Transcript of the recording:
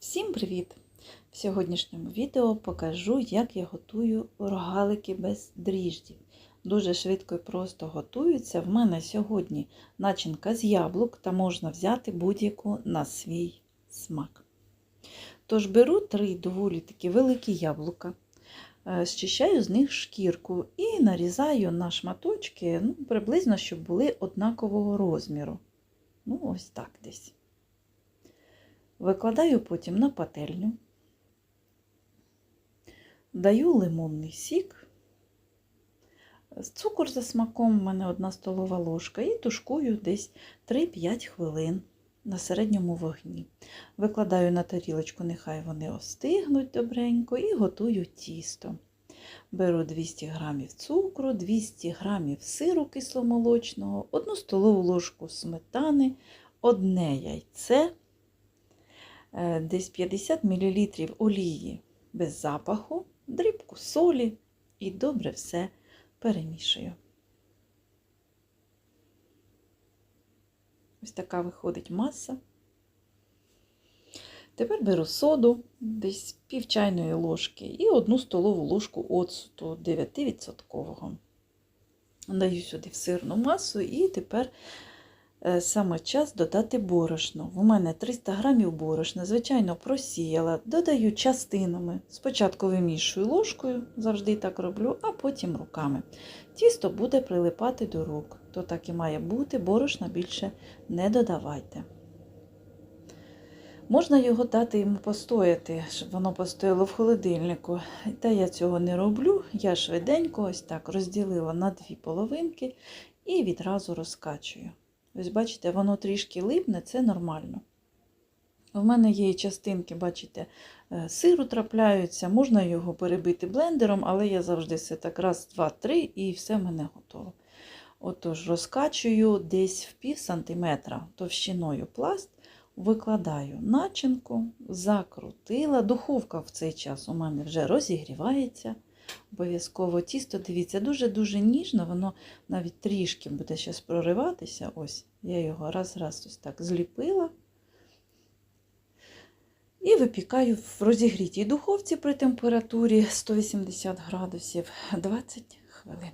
Всім привіт! В сьогоднішньому відео покажу, як я готую рогалики без дріждів. Дуже швидко і просто готуються. В мене сьогодні начинка з яблук та можна взяти будь-яку на свій смак. Тож беру три доволі такі великі яблука, е, зчищаю з них шкірку і нарізаю на шматочки ну, приблизно, щоб були однакового розміру. Ну, ось так десь. Викладаю потім на пательню, даю лимонний сік, цукор за смаком у мене одна столова ложка і тушкую десь 3-5 хвилин на середньому вогні. Викладаю на тарілочку, нехай вони остигнуть добренько, і готую тісто. Беру 200 г цукру, 200 г сиру кисломолочного, 1 столову ложку сметани, одне яйце десь 50 мл олії без запаху, дрібку солі і добре все перемішую. Ось така виходить маса. Тепер беру соду, десь пів чайної ложки і одну столову ложку оцту 9%. Даю сюди в сирну масу і тепер саме час додати борошно. У мене 300 грамів борошна, звичайно, просіяла, додаю частинами. Спочатку вимішую ложкою, завжди так роблю, а потім руками. Тісто буде прилипати до рук, то так і має бути, борошна більше не додавайте. Можна його дати йому постояти, щоб воно постояло в холодильнику. Та я цього не роблю. Я швиденько ось так розділила на дві половинки і відразу розкачую. Ось, бачите, воно трішки липне, це нормально. У мене є частинки, бачите, сиру трапляються, можна його перебити блендером, але я завжди все так раз, два, три, і все в мене готово. Отож, розкачую десь в пів сантиметра товщиною пласт, викладаю начинку, закрутила. Духовка в цей час у мене вже розігрівається. Обов'язково тісто, дивіться, дуже-дуже ніжно, воно навіть трішки буде зараз прориватися. Ось, я його раз-раз ось так зліпила. І випікаю в розігрітій духовці при температурі 180 градусів 20 хвилин.